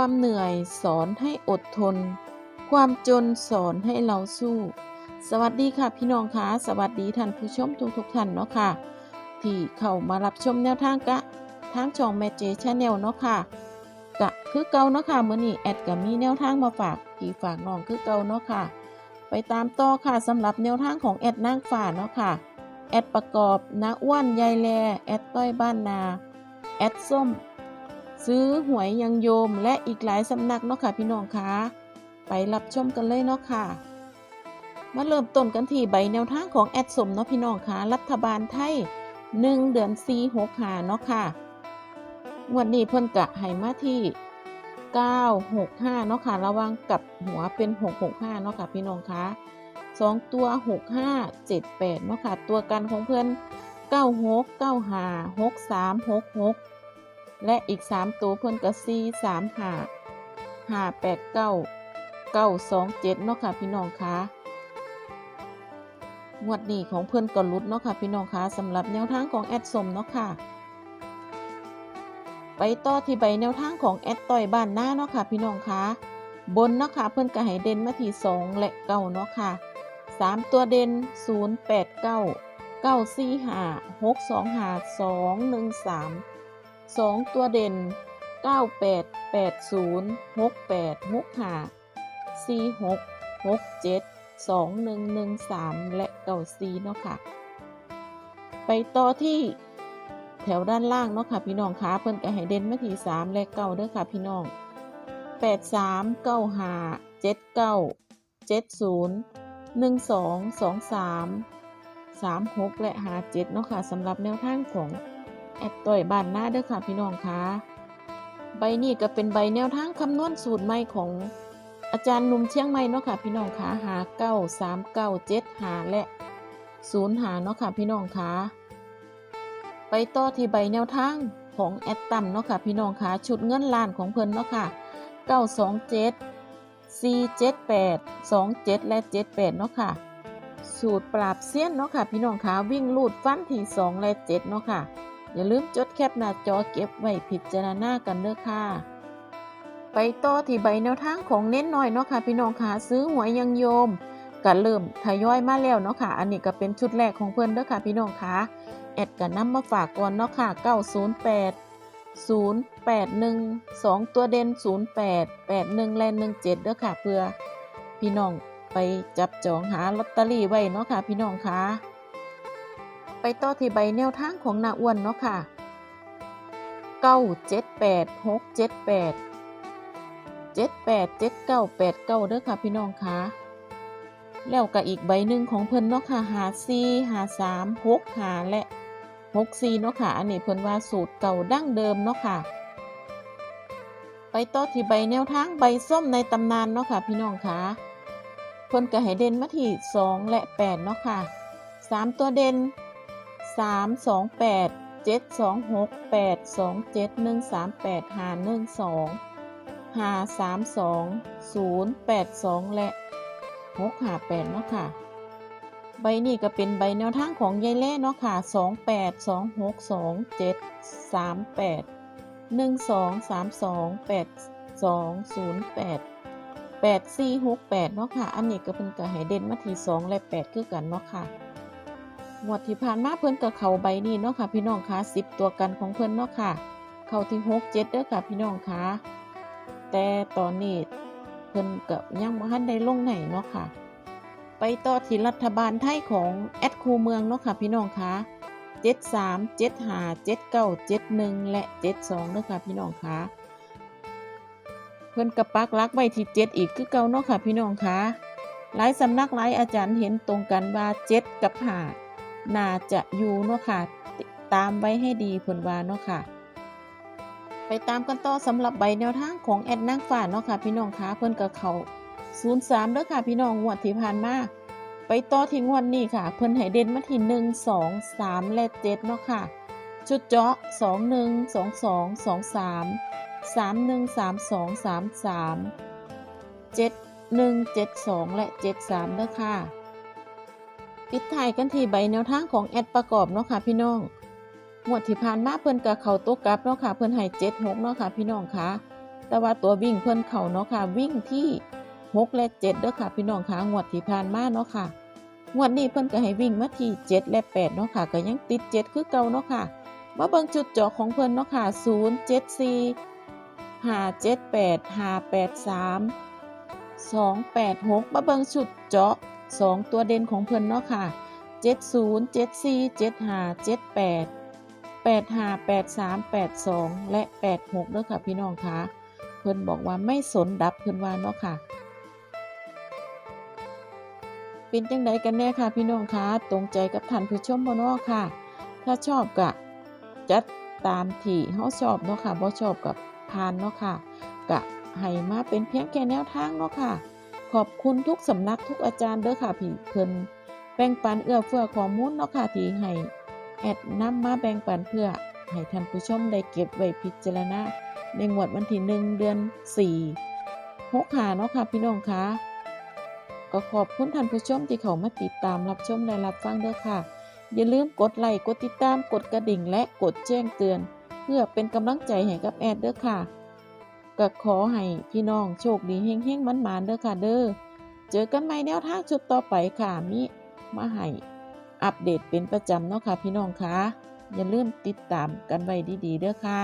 ความเหนื่อยสอนให้อดทน ความจนสอนให้เราสู้ สวัสดีค่ะพี่น้องคะสวัสดีท่านผู้ชมทุกทุกท่านเนาะค่ะ ที่เข้ามารับชมแนวทางกะทางช่องแมเจชาแนลเนาะค่ะกะคือเก่าเนาะค่ะมื้อนี้แอดก็มีแนวทางมาฝากพี่ฝากน้องคือเก่าเนาะค่ะ ไปตามต่อค่ะสำหรับแนวทางของแอดนางฟ้าเนาะค่ะแอดประกอบนาอ้วนยายแลแอดต้อยบ้านนาแอดส้ม ซื้อหวยยังโยมและอีกหลายสำนักเนาะค่ะพี่น้องคะไปรับชมกันเลยเนาะค่ะ มาเริ่มต้นกันที่ใบแนวทางของแอดสมเนาะพี่น้องคะรัฐบาลไทย1เดือน4 6หาเนาะค่ะวดนี้เพิ่นกะให้มาที่965เนาะค่ะ ระวังกับหัวเป็น665เนาะค่ะพี่น้องคะสองตัว65 78เนาะค่ะ ตัวกันของเพิ่อน96 95 63 66 และอีก 3 ตัวเพิ่นก็4 3 5 5 8 9 9 2 7เนาะค่ะพี่น้องคะงวดนี้ของเพิ่อนก็ลุดเนาะค่ะพี่น้องคะสำหรับแนวทางของแอดสมเนาะค่ะ ไปต่อที่ใบแนวทางของแอดต่อยบ้านหน้าเนาะค่ะพี่น้องคะบนเนาะค่ะเพิ่อนก็ให้เด่นมาที่2และ9เนาะค่ะ3ตัวเด่น0 8 9 9 4 5 6 2 5 2 1 3 2ตัวเด่น9 8 8 2 ตัวเด่น 98 80 6 8 6 5 4 6 6 7 2 1 1 3 และ9 4เนาะค่ะ ไปต่อที่แถวด้านล่างเนาะค่ะ พี่น้องคะเพิ่นก็ให้เด่นมาที่3และ9เด้อค่ะพี่น้อง 8 3 9 5 7 9 7 0 1 2 2 3 3 6 และ 5 7เนาะค่ะสำหรับแนวทางของ แอดต่อยบ้านหน้าเด้อค่ะพี่น้องคะใบนี้ก็เป็นใบแนวทางคำนวณสูตรใหม่ของอาจารย์หนุ่มเชียงใหม่เนาะค่ะพี่น้องคะหาเก้าสามเก้าเจ็ดหาและศูนย์หาเนาะค่ะพี่น้องคะไปต่อที่ใบแนวทางของแอดตัมเนาะค่ะพี่น้องคะชุดเงินล้านของเพิ่นเนาะค่ะเก้าสองเจ็ดสี่เจ็ดแปดสองเจ็ดและเจ็ดแปดเนาะค่ะสูตรปราบเซียนเนาะค่ะพี่น้องคะวิ่งลูดฟันที่สองและเจ็ดเนาะค่ะ อย่าลืมจดแคปหน้าจอเก็บไว้พิจารณากันเด้อค่ะ ไปต่อที่ใบแนวทางของเน้นน้อยเนาะค่ะพี่น้องค่ะซื้อหวยยังโยมก็เริ่มทยอยมาแล้วเนาะค่ะ อันนี้ก็เป็นชุดแรกของเพื่อนเด้อค่ะพี่น้องค่ะแอดก็นำมาฝากก่อนเนาะค่ะ 908 081 2 ตัวเด่น 08 81 และ17เด้อค่ะเพื่อพี่น้องไปจับจองหาลอตเตอรี่ไว้เนาะค่ะพี่น้องค่ะ ไปต่อที่ใบแนวทางของนาอ้วนเนาะค่ะ 978 678เจ็ดแปดเจ็ดเก้าแปดเก้าเด้อค่ะพี่น้องคะแล้วก็อีกใบหนึ่งของเพิ่นเนาะค่ะหาซีหาสามหกหาและหกซีเนาะค่ะ อันนี้เพิ่นว่าสูตรเก่าดั้งเดิมเนาะค่ะ ไปต่อที่ใบแนวทางใบส้มในตำนานเนาะค่ะ พี่น้องคะเพิ่นก็ให้เด่นมาที่สองและแปดเนาะค่ะสามตัวเด่น สามสองแปดเจ็ดสองหกแปดสองเจ็ดหนึ่งสามแปดหาหนึ่งสองห้าสามสองศูนย์แปดสองและหกห้าแปดเนาะค่ะ ใบนี้ก็เป็นใบแนวทางของยายเล่เนาะค่ะสองแปดสองหกสองเจ็ดสามแปดหนึ่งสองสามสองแปดสองศูนย์แปดแปดสี่หกแปดเนาะค่ะ อันนี้ก็เป็นกระหายเด่นมาที่สองและแปดคือกันเนาะค่ะ งวดที่ผ่านมาเพิ่นกับเขาใบนี้เนาะค่ะ พี่น้องคะสิบตัวกันของเพิ่นเนาะค่ะ เข้าที่หกเจ็ดเด้อค่ะพี่น้องคะแต่ตอนนี้เพิ่นกับยังบ่ทันได้ลงไหนเนาะค่ะ ไปต่อที่รัฐบาลไทยของแอดคูเมืองเนาะค่ะ พี่น้องคะ73 75 79 71และ72เด้อค่ะพี่น้องคะเพิ่นกระปักลักไว้ที่7อีกคือเก่าเนาะค่ะ พี่น้องคะหลายสำนักหลายอาจารย์เห็นตรงกันว่า7กับ5 น่าจะอยู่เนาะค่ะ ตามไว้ให้ดีเพิ่นว่าเนาะค่ะ ไปตามกันต่อสำหรับใบแนวทางของแอดนางฟ้าเนาะค่ะ พี่น้องคะเพิ่นกับเขา03เด้อค่ะ พี่น้องงวดที่ผ่านมาไปต่อที่งวดนี้ค่ะ เพิ่นให้เด่นมาที่1 2 3และ7เนาะค่ะชุดเจาะ2 1 2 2 2 3 3 1 3 2 3 3 7 1 7 2และ7 3เด้อค่ะ ปิดท้ายกันที่ใบแนวทางของแอดประกอบเนาะค่ะพี่น้องงวดที่ผ่านมาเพิ่นกับเขาต๊ะกลับเนาะค่ะเพิ่นให้เจ็ดหกเนาะค่ะพี่น้องคะแต่ว่าตัววิ่งเพิ่นเขาเนาะค่ะวิ่งที่หกและเจ็ดเด้อค่ะพี่น้องค่ะงวดที่ผ่านมาเนาะค่ะงวดนี้เพิ่นก็ให้วิ่งมาที่7และ8เนาะค่ะก็ยังติด7คือเก่าเนาะค่ะมาเบิ่งจุดเจาะของเพิ่นเนาะค่ะ0 7 4 5 7 8 5 8 3 2 8 6มาเบิ่งจุดเจาะ 2 ตัวเด่นของเพิ่นเนาะค่ะ 70 74 75 78 85 83 82 และ 86เด้อค่ะพี่น้องคะเพิ่นบอกว่าไม่สนดับเพิ่นว่าเนาะค่ะ เป็นจังใดกันแน่ค่ะพี่น้องคะตรงใจกับท่านผู้ชมบ่เนาะค่ะ ถ้าชอบก็จัดตามที่เฮาชอบเนาะค่ะบ่ชอบกับผ่านเนาะค่ะก็ให้มาเป็นเพียงแค่แนวทางเนาะค่ะ ขอบคุณทุกสำนักทุกอาจารย์เด้อค่ะพี่เพิ่นแบ่งปันเอื้อเฟื้อข้อมูลเนาะค่ะที่ให้แอดนำมาแบ่งปันเพื่อให้ท่านผู้ชมได้เก็บไว้พิจารณาในงวดวันที่1เดือน4 6หาเนาะค่ะพี่น้องคะก็ขอบคุณท่านผู้ชมที่เขามาติดตามรับชมและรับฟังเด้อค่ะ อย่าลืมกดไลค์กดติดตามกดกระดิ่งและกดแจ้งเตือน เพื่อเป็นกำลังใจให้กับแอดเด้อค่ะ ก็ขอให้พี่น้องโชคดีเฮงๆมันๆเด้อค่ะเด้อเจอกันใหม่แนวทางชุดต่อไปค่ะมิมาให้อัปเดตเป็นประจำเนาะค่ะพี่น้องคะอย่าลืมติดตามกันไว้ดีๆเด้อค่ะ